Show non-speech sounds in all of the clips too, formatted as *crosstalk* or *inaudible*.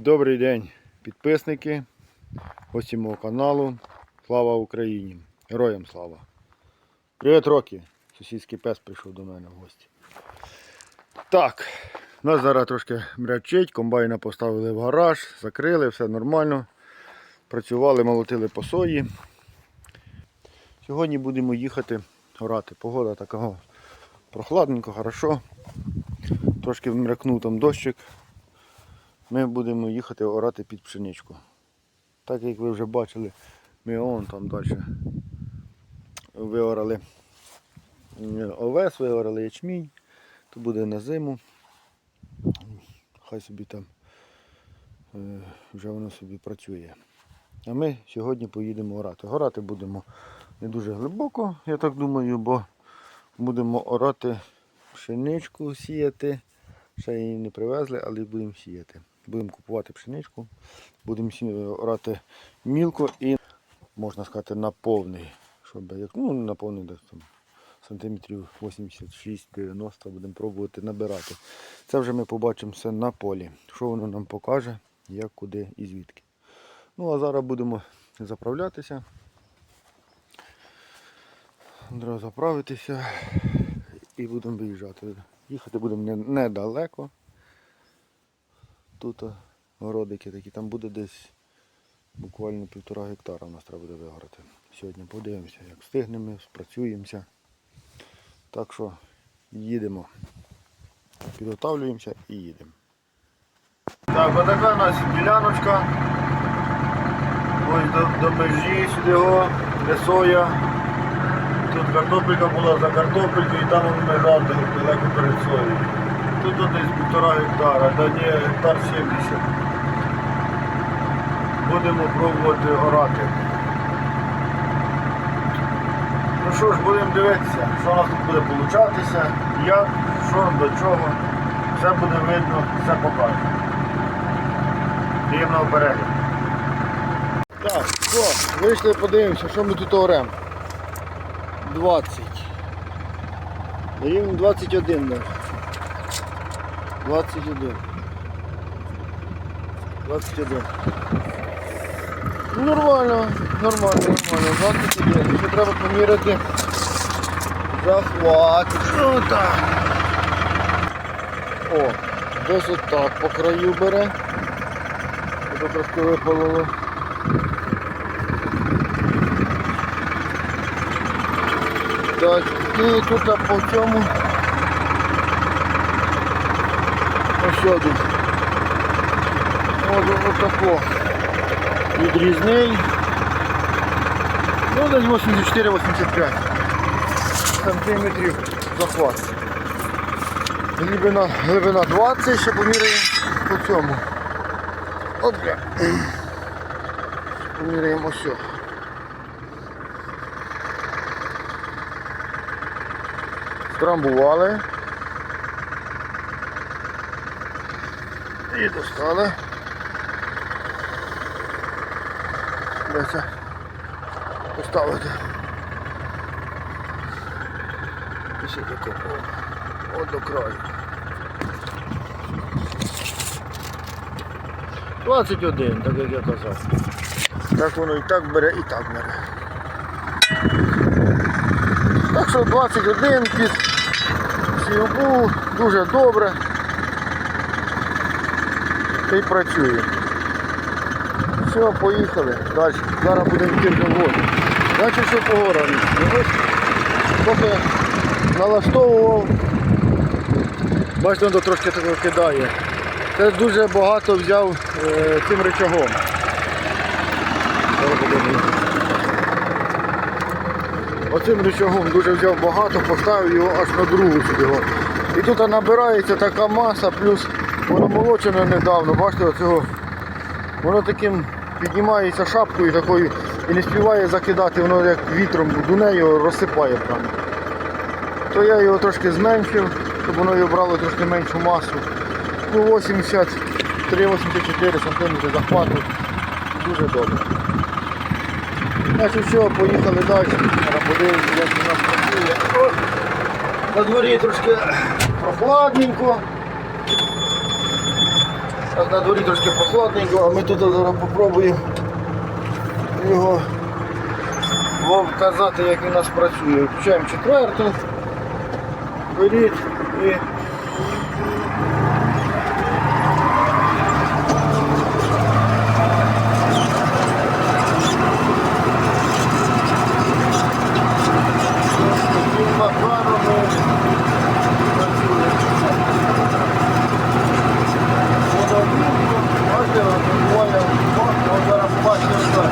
Добрий день, підписники, гості мого каналу. Слава Україні! Героям слава! Привіт, Рокі! Сусідський пес прийшов до мене в гості. Так, нас зараз трошки мрячить, комбайна поставили в гараж, закрили, все нормально. Працювали, молотили по сої. Сьогодні будемо їхати орати. Погода така прохладненько, хорошо. Трошки вмрякнув там дощик ми будемо їхати орати під пшеничку. Так як ви вже бачили, ми он там далі виорали овес, виорали ячмінь, то буде на зиму. Хай собі там е, вже воно собі працює. А ми сьогодні поїдемо орати. Орати будемо не дуже глибоко, я так думаю, бо будемо орати пшеничку сіяти. Ще її не привезли, але будемо сіяти. Будемо купувати пшеничку, будемо орати мілко і, можна сказати, на повний. Щоб, ну, на повний десь там сантиметрів 86-90 будемо пробувати набирати. Це вже ми побачимо все на полі. Що воно нам покаже, як, куди і звідки. Ну а зараз будемо заправлятися. Треба заправитися і будемо виїжджати. Їхати будемо не- недалеко. Тут городики такі, там буде десь буквально півтора гектара у нас треба буде вигорати. Сьогодні подивимося, як встигнемо, спрацюємося. Так що їдемо. Підготовлюємося і їдемо. Так, отака у нас діляночка. Ось до, до межі сюди його, де соя. Тут картопелька була за картопелькою і там межа далеко перед соєю. Тут десь півтора гектара, да ні, гектар 70. Будемо пробувати орати. Ну що ж, будемо дивитися, що у нас тут буде получатися, як, що, до чого. Все буде видно, все покаже. Приємного перегляду. Так, що, вийшли подивимося, що ми тут оремо. 20. Рівень 21 навіть. 21. 21. Ну, Нормально, нормально, нормально. 21. Ще треба поміряти захват. Ну так. О, десь отак по краю бере. Це трошки випалило. Так, і тут по цьому ось один. Ось отако. Відрізний. Ну, десь 84-85 сантиметрів захват. Глибина, глибина 20, ще поміряємо по цьому. Опля. Поміряємо ось. Трамбували. І достали. Це поставити. І ще таке. От до краю. 21, так як я казав. Так воно і так бере, і так бере. Так що 21 під сівбу, дуже добре. Й працює. Все, поїхали. Далі. Зараз будемо в воду. Значить, що по горам. Поки налаштовував. Бачите, воно трошки такого кидає. Це дуже багато взяв е, цим подивимося. Оцим рычагом дуже взяв багато, поставив його аж на другу сюди. І тут набирається така маса, плюс воно молочене недавно, бачите, оцього, воно таким піднімається шапкою такою і не співає закидати, воно як вітром дуне його розсипає прямо. То я його трошки зменшив, щоб воно його брало трошки меншу масу. Ну 83-84 см захвату. Дуже добре. Значить все, поїхали далі. Подивимося, як у нас працює. На дворі трошки прохладненько. На дворі трошки прохладненько, а ми тут зараз попробуємо його вам показати, як він у нас працює. Включаємо четверту, беріть і таким макаром ми працюємо. Бачите, буває, от зараз бачите так.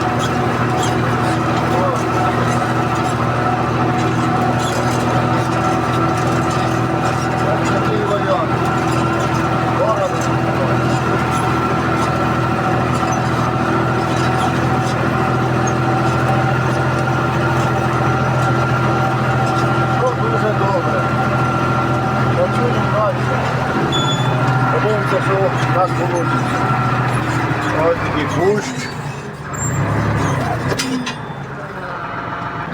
Такий варіант. Ну, дуже добре. Працюємо далі. Подивимося, що у нас вийде. Ось такий кущ.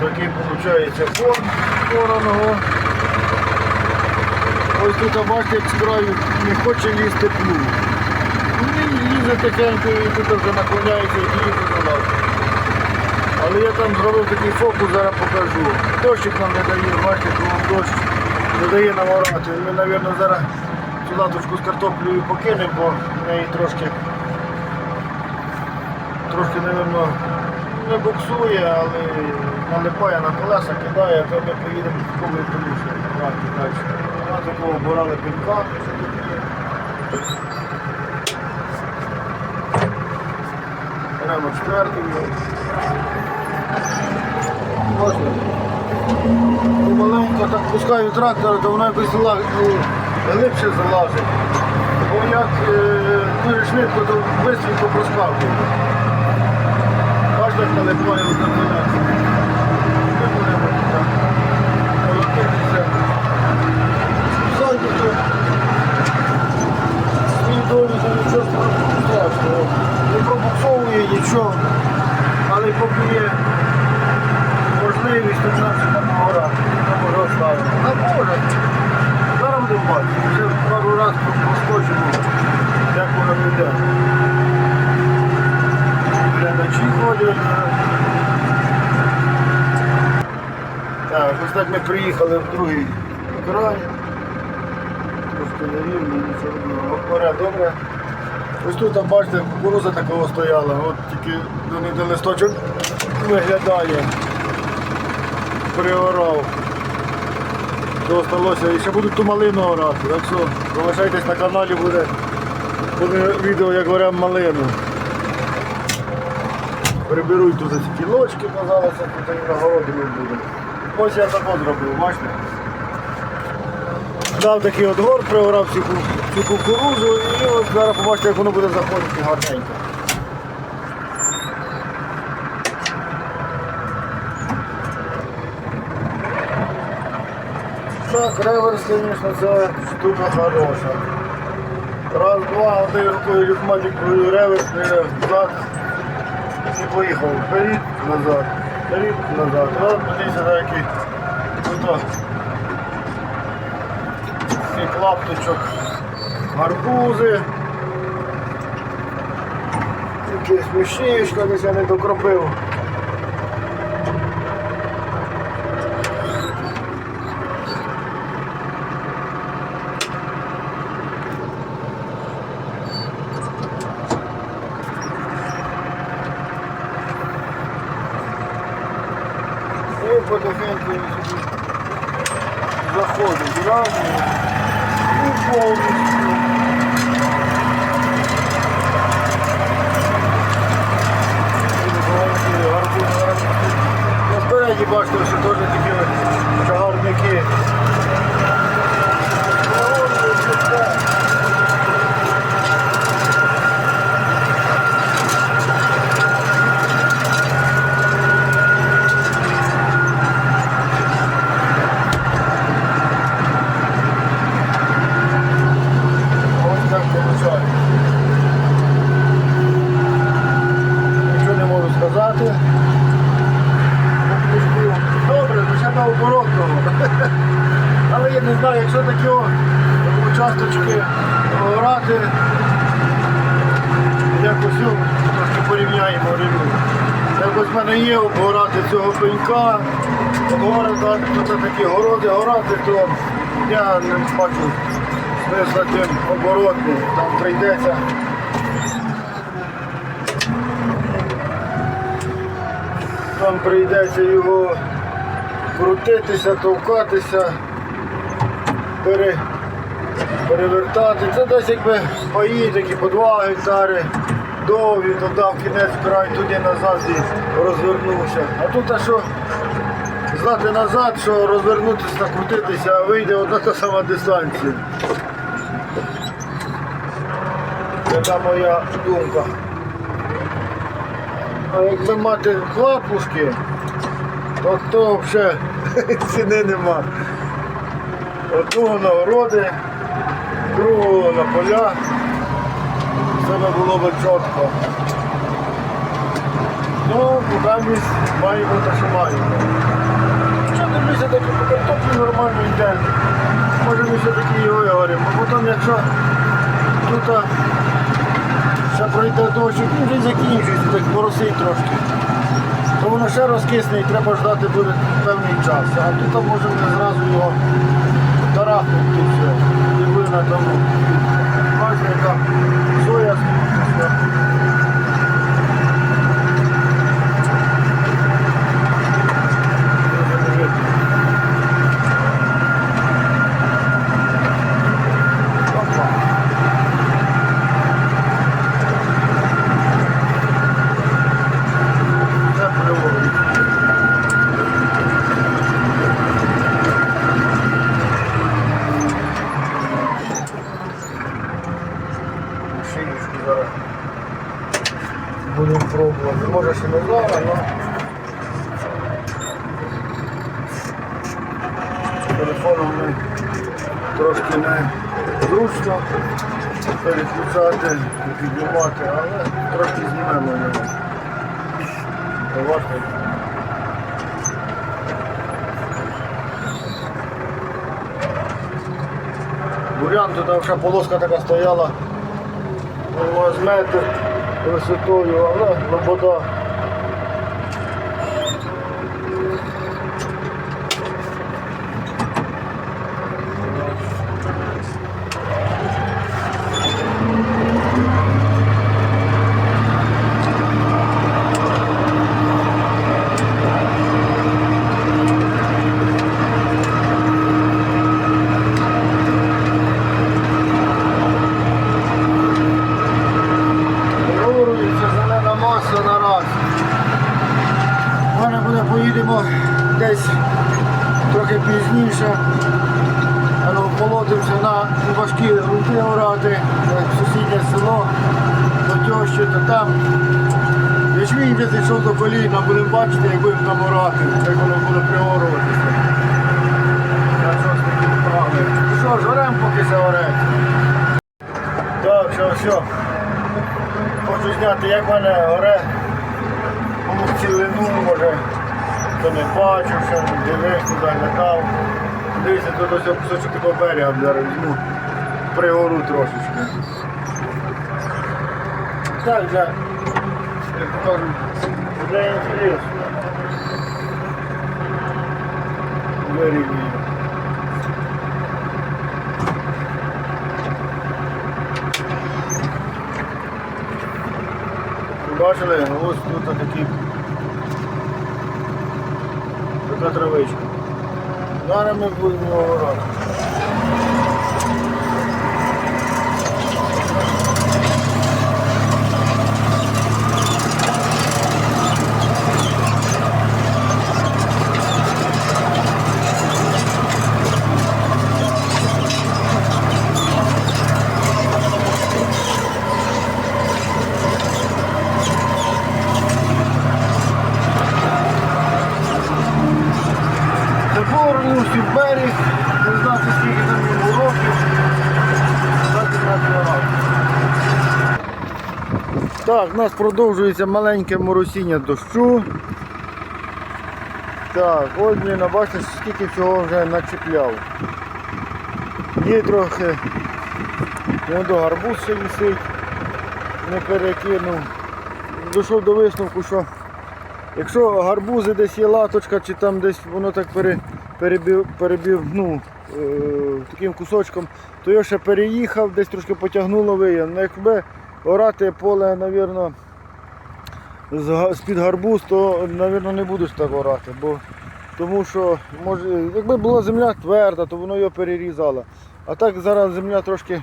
Такий виходить фон вороного. Ось тут бачите, як краю не хоче лізти плуг. Ну, Він лізе тихенько і тут вже наклоняється і лізе залазить. Але я там зробив такий фокус, зараз покажу. Дощик нам не дає, бачите, коли дощ не дає нам орати. Ми, мабуть, зараз цю латочку з картоплею покинемо, бо в неї трошки, трошки, мабуть, не буксує, але налипає на колеса, кидає, то ми поїдемо в колою поліцію брати далі. Вона такого обирали пінка. Беремо четвертий. Можна. Ну, Маленько так пускаю трактор, то воно якось зала- ну, глибше залазить. Бо як е, дуже швидко, то швидко проскакує. Як налипає на колеса. Ми будемо так колотитися. То свій долі, нічого. Не пробуксовує нічого, але поки є можливість, то ще там орати. Не може оставити. Зараз будемо бачити. Вже пару разів проскочимо, як воно піде. Глядачі ходять. Так, ось так ми приїхали в другий край. Трошки нерівно, нічого. Море добре. Ось тут, бачите, кукуруза такого стояла, от тільки до них листочок виглядає. Приорав. Осталося. І ще будуть ту малину орати. Так що залишайтесь на каналі, буде, буде відео, як горям малину. Приберуть тут ці кілочки, казалося, тут і на городі ми будемо. Ось я так зробив, бачите? Дав такий от гор, приорав цю, цю кукурузу і от зараз побачите, як воно буде заходити гарненько. Так, реверс, звісно, це штука хороша. Раз, два, однією рукою люкматик реверс, не взад і поїхав. Вперед, назад, вперед, назад. Раз, подивіться, на який тут і клаптичок, гарбузи. Якесь мішечко, десь я не докропив. І потихеньку він собі заходить разом і повністю. Насправді бачите, що теж такі от чагарники. Ось так виходить. Нічого не можу сказати. Добре, ну ще наоборот того. Але я не знаю, якщо такі о, участочки орати, якось його трошки порівняємо рівну. Якось в мене є обгорати цього пенька, обгорати тут такі городи горати, то я не бачу смисла тим оборотним. Там прийдеться. Там прийдеться його крутитися, товкатися, пере, перевертати. Це десь якби паї такі по 2 гектари довгі, то дав кінець край туди назад і розвернувся. А тут а що знати назад, що розвернутися, накрутитися, а вийде одна та сама дистанція. Така моя думка. А якби мати хлопушки, то то взагалі *laughs* ціни нема. Одного на городи, другого на поля. Це би було б чітко. Ну, поки маємо те, що маємо. Що дивлюся, таки по картоплі нормально йде. Може ми все-таки його вигоримо. Потім, якщо тут ще пройде дощ, він вже закінчується, так моросить трошки. То воно ще розкисне і треба ждати буде певний час. А тут можемо зразу його тарахнути і все. І на тому. Бачите, яка соя все. Опа. Це приводить. Шиючку зараз будемо пробувати. Може ще не зараз, але телефоном ми трошки не зручно переключати і піднімати, але трошки знімемо його. Важко. Бурян тут вже полоска така стояла. возьмете висотою, висотою, але лобода. Вирується зелена маса на раз. Може буде поїдемо десь трохи пізніше. Молодимося на важкі грунти орати, е, сусіднє село, до тьощі, то там. Ячмінь вже зійшов до коліна, будемо бачити, як будемо там орати, як воно буде приоруватися. Ну Що ж, оремо поки це ореться. Так, що все. Хочу зняти, як в мене горе цілину, може, хто не бачив, що не дивився, туди летав. Дивіться, тут ось кусочок такого берега візьму, пригору трошечки. Так, для, як то кажуть, для інтересу. Вирівнюю. Бачили, ось тут такі така. Зараз ми будемо його берег, не знати скільки там йому років. Так у нас продовжується маленьке моросіння дощу. Так, ось блін, бачите, скільки всього вже начепляв. Є трохи, до гарбуз ще висить. не перекинув. Дійшов до висновку, що якщо гарбузи десь є латочка, чи там десь воно так пере, перебив, перебив ну, е, таким кусочком, то я ще переїхав, десь трошки потягнуло вияв. Ну, якби орати поле, мабуть, з-під гарбуз, то, мабуть, не будеш так орати. Бо, тому що, може, якби була земля тверда, то воно його перерізало. А так зараз земля трошки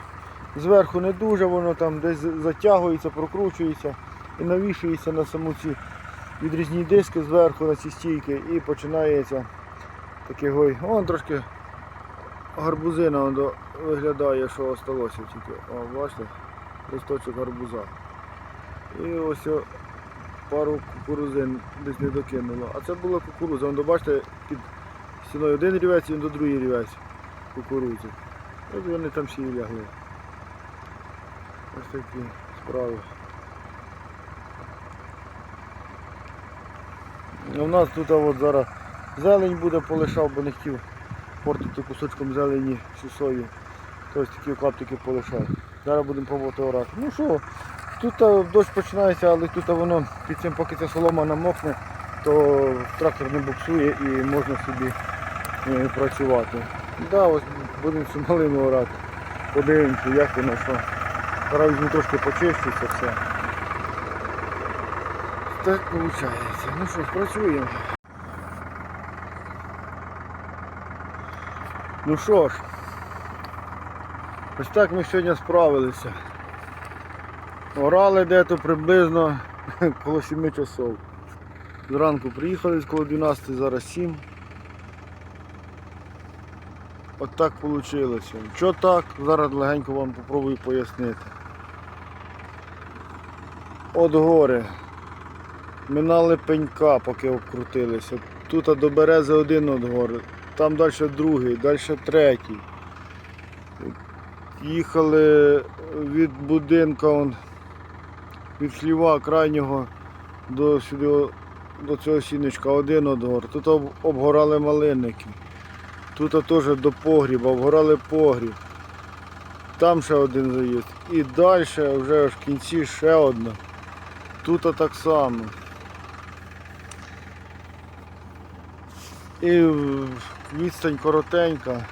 зверху не дуже, воно там десь затягується, прокручується і навішується на саму ці відрізні диски зверху на ці стійки і починається такий гой. Вон трошки гарбузина виглядає, що осталося тільки. О, бачите, листочок гарбуза. І ось пару кукурузин десь не докинуло. А це була кукуруза. Вон, бачите, під стіною один рівець і до другий рівець кукурузи. От вони там всі і лягли. Ось такі справи. У нас тут от зараз зелень буде полишав, бо не хотів портити кусочком зелені всю сою. Тобто такі клаптики полишав. Зараз будемо пробувати орати. Ну що, тут дощ починається, але тут воно під цим, поки ця солома намокне, то трактор не буксує і можна собі е, працювати. Да, ось будемо цю малину орати. Подивимося, як воно що. Зараз візьму трошки почищуся все. Так виходить. Ну що, ж, працюємо. Ну що ж, ось так ми сьогодні справилися. Орали де-то приблизно *laughs* коло 7 часов. Зранку приїхали коло 12, зараз 7. От так вийшло. Що так? Зараз легенько вам попробую пояснити. От гори. Минали пенька, поки обкрутилися. Тут до берези один от гори, там далі другий, далі третій. Їхали від будинка он, від хліва крайнього до сюди, до цього сіночка один от гор. Тут об- обгорали малинники. Тут теж до погріба, обгорали погріб. Там ще один заїзд. І далі вже в кінці ще одна. Тут так само. І відстань коротенька,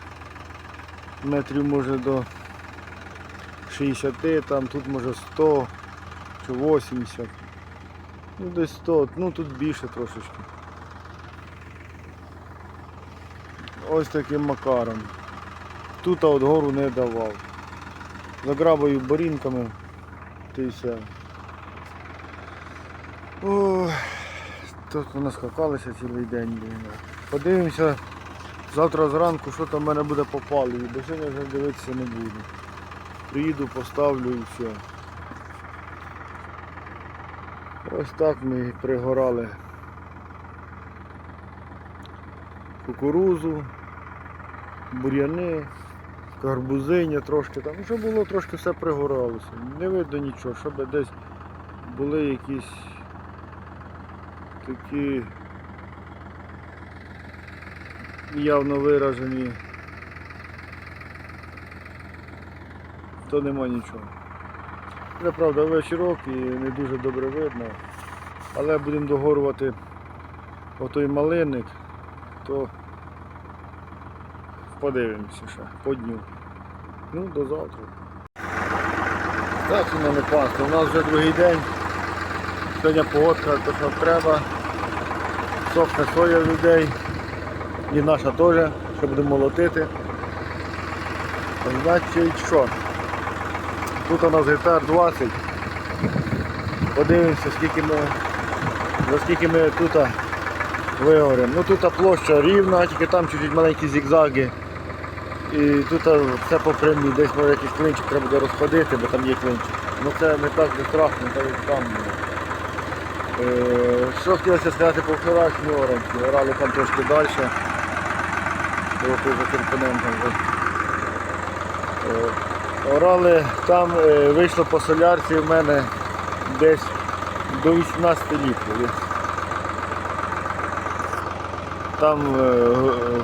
метрів може до 60, там тут може 100 чи 80. Ну десь 100, ну тут більше трошечки. Ось таким макаром. Тут от гору не давав. Заграбаю борінками, ти все. Ой, тут ми наскакалися цілий день. Подивимося завтра зранку, що там в мене буде по паливі, бо сьогодні вже дивитися не буду. Приїду, поставлю і все. Ось так ми пригорали кукурузу, бур'яни, гарбузиня трошки там. Ну, було, трошки все пригоралося. Не видно нічого, щоб десь були якісь такі явно виражені, то нема нічого. Це правда вечірок і не дуже добре видно, але будемо догорувати отой малинник, то подивимося ще по дню. Ну, до завтра. Так у мене пасти. У нас вже другий день. Сьогодні погодка, то що треба. Сохне соя людей. І наша теж, що будемо молотити. Значить що? Тут у нас гектар 20. Подивимося, скільки ми, за скільки ми тут вигоремо. Ну тут площа рівна, тільки там чуть маленькі зігзаги. І тут все по прямій, десь може якийсь клинчик треба буде розходити, бо там є клинчик. Ну це не так же страшно, так як там. Е, що хотілося сказати по вчорашній оранці, орали там трошки далі. Було за компонентом. Е, Орали там е, вийшло по солярці в мене десь до 18 літрів. Там е,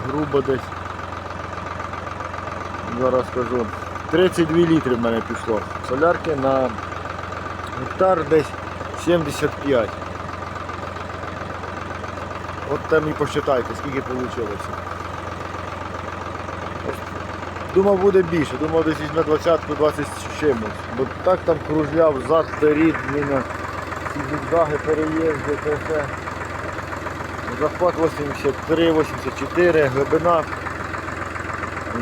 грубо десь, зараз скажу, 32 літри в мене пішло солярки на Гектар десь 75. От там і посчитайте, скільки вийшло. Думав буде більше, думав десь візьме 20 20 з чимось. Бо так там кружляв зад вперед, міна ці зігзаги переїзди, це все. Захват 83, 84, глибина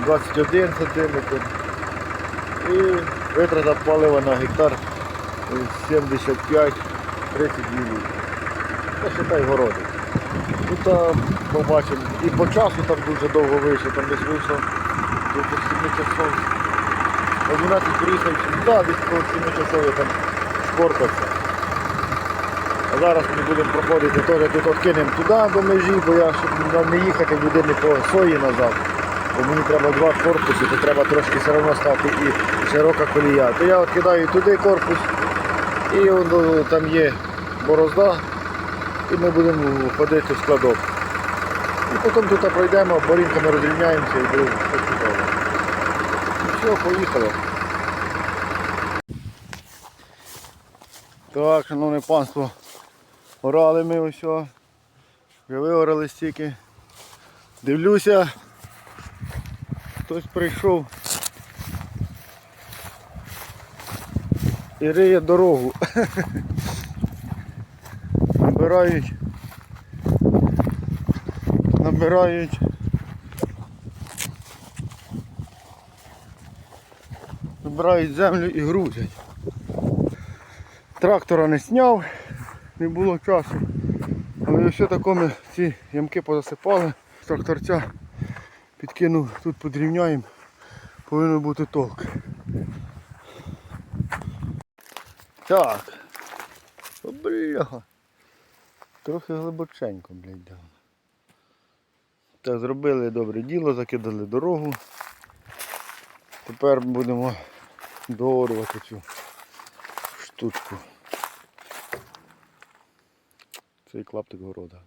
21 см. І витрата палива на гектар 75 30 мл. Це считай городи. Тут побачимо. І по часу там дуже довго вийшло, там десь вийшло до 7 часов. О 12 приїхав, да, десь по 7 часов я там шпоркався. А зараз ми будемо проходити теж тут от кинемо туди до межі, бо я щоб не їхати людини по сої назад. Бо мені треба два корпуси, то треба трошки все одно стати і широка колія. То я от кидаю туди корпус і воно, там є борозда, і ми будемо ходити в складок. І потім тут пройдемо, борінками розрівняємося і буде все поїхали. Так, шановне панство, орали ми ось. Вже виорали стільки. Дивлюся, хтось прийшов і риє дорогу. *laughs* Набирають. Набирають. Набирають землю і грузять. Трактора не зняв, не було часу. Але все тако ми ці ямки позасипали. Тракторця підкинув, тут подрівняємо, повинен бути толк. Так. О, бляха. Трохи глибоченько, блядь, дав. Так, зробили добре діло, закидали дорогу. Тепер будемо доорювати цю штучку. Цей клаптик города.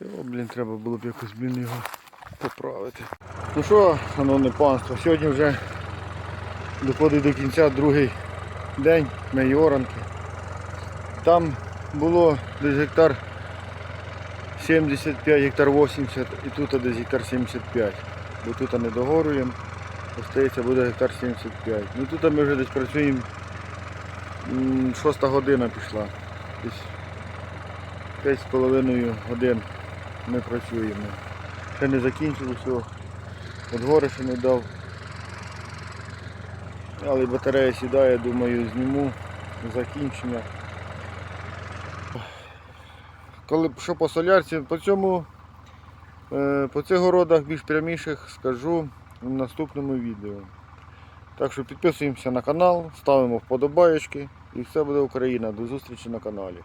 Його, блін, треба було б якось, блін, його поправити. Ну що, шановне панство, сьогодні вже доходить до кінця другий день моєї оранки. Там було десь гектар 75, гектар 80 і тут десь гектар 75. Бо тут не догоруємо, остається буде гектар 75. Ну тут ми вже десь працюємо, шоста година пішла. Десь 5,5 годин ми працюємо. Ще не закінчили все. От ще не дав. Але батарея сідає, думаю, зніму закінчення. Коли що по солярці, по цьому, е, по цих городах більш пряміших скажу в наступному відео. Так що підписуємося на канал, ставимо вподобаєчки і все буде Україна. До зустрічі на каналі.